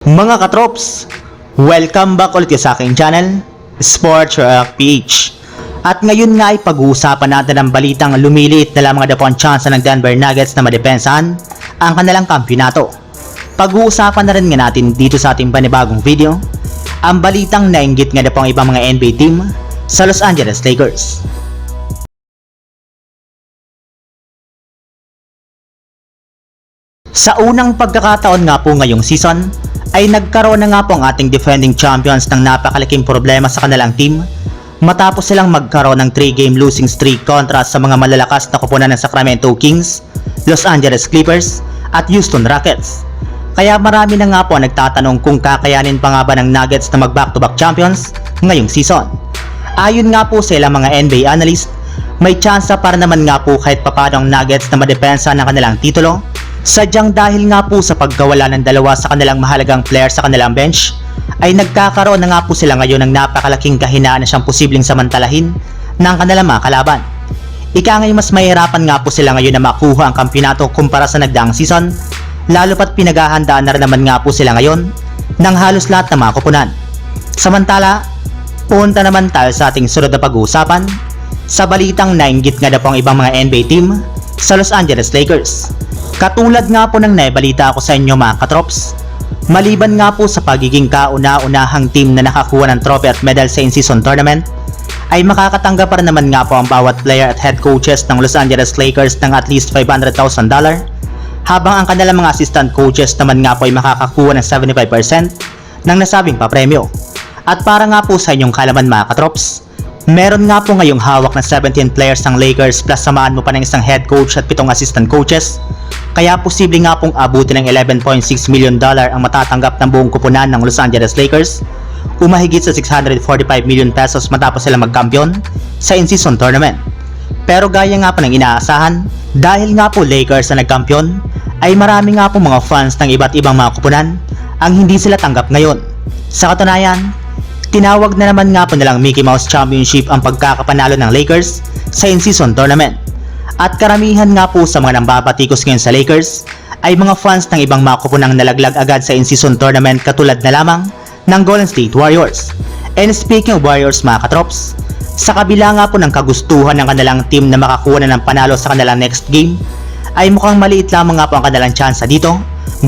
Mga katrops, welcome back ulit sa aking channel, Sports Rock PH. At ngayon nga ay pag-uusapan natin ang balitang lumiliit na lamang daw ang chance ng Denver Nuggets na madepensahan ang kanilang kampyonato. Pag-uusapan na rin nga natin dito sa ating panibagong video, ang balitang nainggit nga daw ang ibang mga NBA team sa Los Angeles Lakers. Sa unang pagkakataon nga po ngayong season, ay nagkaroon na nga po ang ating defending champions ng napakalaking problema sa kanilang team matapos silang magkaroon ng 3-game losing streak kontra sa mga malalakas na kupunan ng Sacramento Kings, Los Angeles Clippers at Houston Rockets. Kaya marami na nga po nagtatanong kung kakayanin pa nga ba ng Nuggets na mag back-to-back champions ngayong season. Ayon nga po sa ilang mga NBA analyst, may tsansa para naman nga po kahit papano ang Nuggets na madepensa ng kanilang titulo Sadyang dahil nga po sa pagkawala ng dalawa sa kanilang mahalagang player sa kanilang bench, ay nagkakaroon na nga po sila ngayon ng napakalaking kahinaan na siyang posibleng samantalahin ng kanilang mga kalaban. Ika ngayon mas mahirapan nga po sila ngayon na makuha ang kampyonato kumpara sa nagdaang season, lalo pat pinaghahandaan na rin naman nga po sila ngayon ng halos lahat ng mga kupunan. Samantala, punta naman tayo sa ating sunod na pag-uusapan sa balitang nainggit nga na po ang ibang mga NBA team sa Los Angeles Lakers. Katulad nga po ng naibalita ako sa inyo mga katrops, maliban nga po sa pagiging kauna-unahang team na nakakuha ng trophy at medal sa in-season tournament, ay makakatanggap pa naman nga po ang bawat player at head coaches ng Los Angeles Lakers ng at least $500,000 habang ang kanilang mga assistant coaches naman nga po ay makakakuha ng 75% ng nasabing papremyo. At para nga po sa inyong kalaman mga katrops, meron nga po ngayong hawak na 17 players ng Lakers plus samaan mo pa ng isang head coach at pitong assistant coaches kaya posible nga pong abutin ng 11.6 million dollar ang matatanggap ng buong kupunan ng Los Angeles Lakers umahigit sa 645 million pesos matapos sila magkampiyon sa in-season tournament. Pero gaya nga po ng inaasahan, dahil nga po Lakers na nagkampiyon, ay marami nga po mga fans ng iba't ibang mga kupunan ang hindi sila tanggap ngayon. Sa katunayan, tinawag na naman nga po nilang Mickey Mouse Championship ang pagkakapanalo ng Lakers sa in-season tournament. At karamihan nga po sa mga nambabatikos ngayon sa Lakers ay mga fans ng ibang mga kupunang nalaglag agad sa in-season tournament katulad na lamang ng Golden State Warriors. And speaking of Warriors mga katrops, sa kabila nga po ng kagustuhan ng kanilang team na makakuha na ng panalo sa kanilang next game, ay mukhang maliit lamang nga po ang kanilang tsansa dito.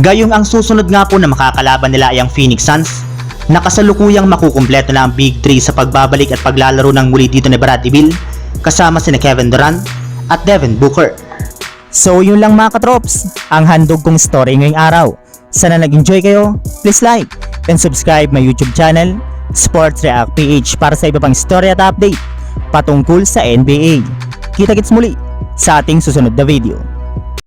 Gayong ang susunod nga po na makakalaban nila ay ang Phoenix Suns na kasalukuyang makukumpleto na ang Big 3 sa pagbabalik at paglalaro ng muli dito ni Bradley Beal kasama sina Kevin Durant at Devin Booker. So yun lang mga katrops, ang handog kong story ngayong araw. Sana nag-enjoy kayo, please like and subscribe my YouTube channel, Sports React PH para sa iba pang story at update patungkol sa NBA. Kita-kits muli sa ating susunod na video.